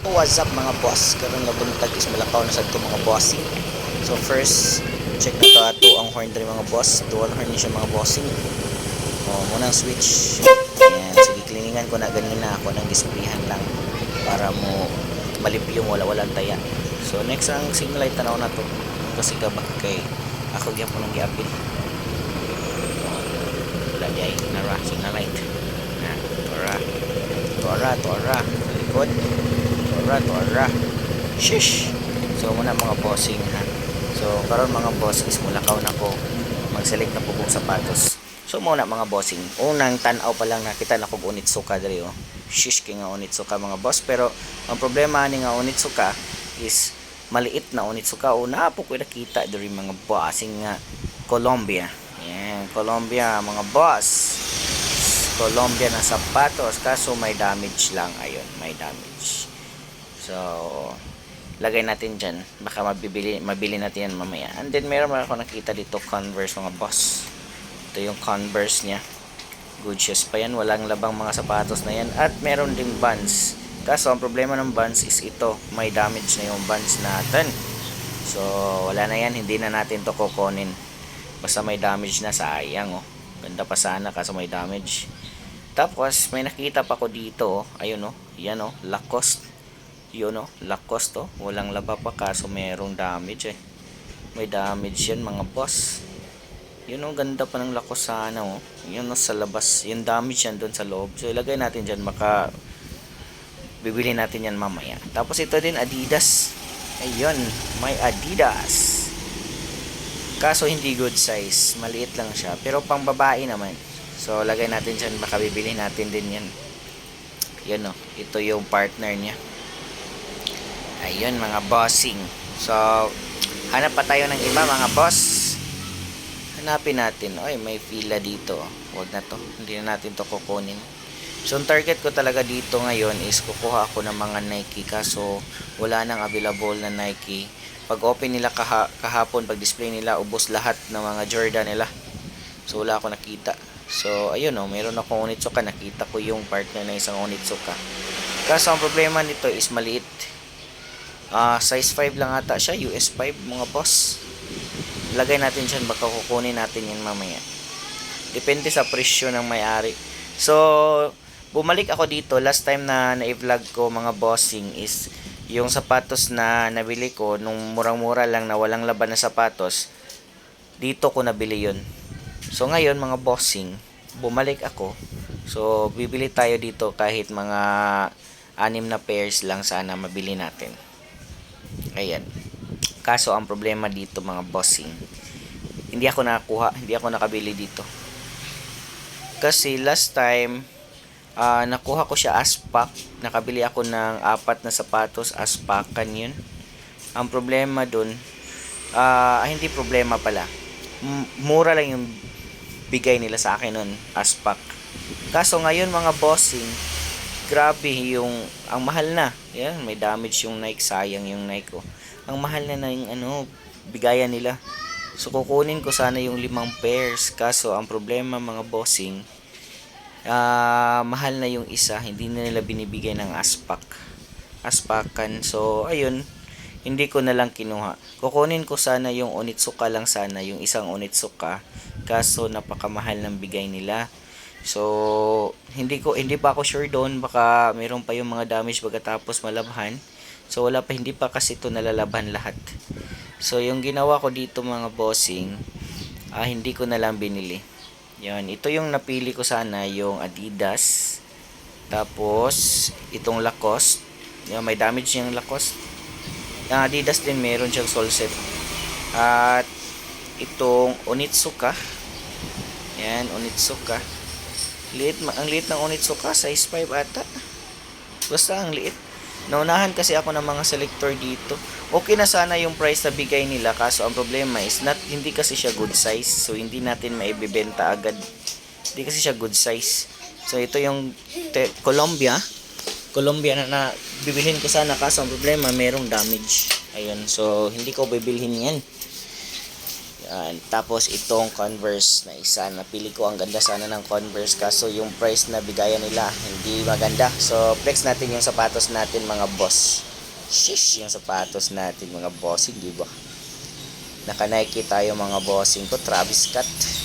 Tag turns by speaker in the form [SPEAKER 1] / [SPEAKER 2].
[SPEAKER 1] What's up mga boss? Karon nga buntag is malakaw na sad ko mga bossing. So first, check na to ato ang horn diri mga boss. Dual horn siya mga bossing. O muna ang switch. Ayan, sige cleaningan ko na ganina ako nang displayan lang para mo malipyo mo wala walang taya. So next ang signal light tanaw na to. Kasi gabak kay ako gyapon nang giapil. Wala di ay nara signal light. Na, tora. Tora, tora. Likod. Tora, tora. Shish! So, muna mga bossing ha. So, karon mga boss mulakaw na ko. Mag-select na po kong sapatos. So, muna mga bossing. Unang tanaw pa lang nakita na kong unitsuka diri oh. Shish kay nga unitsuka mga boss. Pero, ang problema ni nga unitsuka is maliit na unitsuka. Una po ko nakita diri mga bossing nga Colombia. Yan, Colombia mga boss. Colombia na sapatos kaso may damage lang ayun may damage so lagay natin dyan. Baka mabibili, mabili natin yan mamaya. And then meron ako nakita dito converse mga boss. Ito yung converse nya good shoes pa yan. Walang labang mga sapatos na yan. At meron ding bands kaso ang problema ng bands is ito. May damage na yung bands natin. So wala na yan. Hindi na natin to kukunin. Basta may damage na sayang oh. Ganda pa sana kaso may damage. Tapos, may nakita pa ko dito, oh. ayun oh, yan oh, Lacoste. Yun oh, Lacoste oh, walang laba pa kaso merong damage eh. May damage yan mga boss. Yun oh, ganda pa ng Lacoste sana oh. Yun oh, sa labas, yung damage yan doon sa loob. So, ilagay natin dyan, maka bibili natin yan mamaya. Tapos ito din Adidas. Ayun, may Adidas. Kaso hindi good size, maliit lang siya. Pero pang babae naman. So, lagay natin dyan. Baka bibili natin din yan. Yan o. Ito yung partner niya. Ayun, mga bossing. So, hanap pa tayo ng iba, mga boss. Hanapin natin. Oy, may fila dito. Huwag na to. Hindi na natin to kukunin. So, ang target ko talaga dito ngayon is kukuha ako ng mga Nike. Kaso, wala nang available na Nike. Pag open nila kaha kahapon, pag display nila, ubos lahat ng mga Jordan nila. So, wala ako nakita. So, ayun o, meron akong Onitsuka. Nakita ko yung partner na isang Onitsuka. Kaso, ang problema nito is maliit. Ah, size 5 lang ata siya. US 5, mga boss. Lagay natin dyan. Baka kukunin natin yan mamaya. Depende sa presyo ng may-ari. So, bumalik ako dito. Last time na na-vlog ko, mga bossing, is yung sapatos na nabili ko, nung murang-mura lang na walang laban na sapatos, dito ko nabili yun. So ngayon mga bossing, bumalik ako. So bibili tayo dito kahit mga anim na pairs lang sana mabili natin. Ayan. Kaso ang problema dito mga bossing, hindi ako nakakuha, hindi ako nakabili dito. Kasi last time, ah, nakuha ko siya as pack. Nakabili ako ng apat na sapatos as packan yun. Ang problema dun, ah, hindi problema pala. M- mura lang yung bigay nila sa akin nun as pack. Kaso ngayon mga bossing, grabe yung ang mahal na. Yan, may damage yung Nike, sayang yung Nike ko. Ang mahal na na yung ano, bigayan nila. So kukunin ko sana yung limang pairs. Kaso ang problema mga bossing, ah mahal na yung isa, hindi na nila binibigay ng aspak. Aspakan. So ayun, hindi ko na lang kinuha. Kukunin ko sana yung Onitsuka lang sana, yung isang Onitsuka. Kaso napakamahal ng bigay nila. So, hindi ko hindi pa ako sure doon baka mayroon pa yung mga damage pagkatapos malabhan. So, wala pa hindi pa kasi ito nalalabhan lahat. So, yung ginawa ko dito mga bossing, ah, hindi ko na lang binili. Yan, ito yung napili ko sana, yung Adidas. Tapos, itong Lacoste. Yan, may damage yung Lacoste. Yung Adidas din meron siyang sole set. At itong Onitsuka. Yan, Onitsuka. Liit, ang liit ng Onitsuka, size 5 ata. Basta ang liit. Naunahan kasi ako ng mga selector dito. Okay na sana yung price na bigay nila kaso ang problema is not, hindi kasi siya good size. So hindi natin maibebenta agad. Hindi kasi siya good size. So ito yung te- Colombia. Colombia na, na bibilhin ko sana kaso ang problema merong damage. Ayun. So hindi ko bibilhin yan. Yan. tapos itong Converse na isa. Napili ko ang ganda sana ng Converse kaso yung price na bigayan nila hindi maganda. So flex natin yung sapatos natin mga boss. Shish, yung sapatos natin mga bossing, di ba? Naka Nike tayo mga bossing ko, Travis Scott.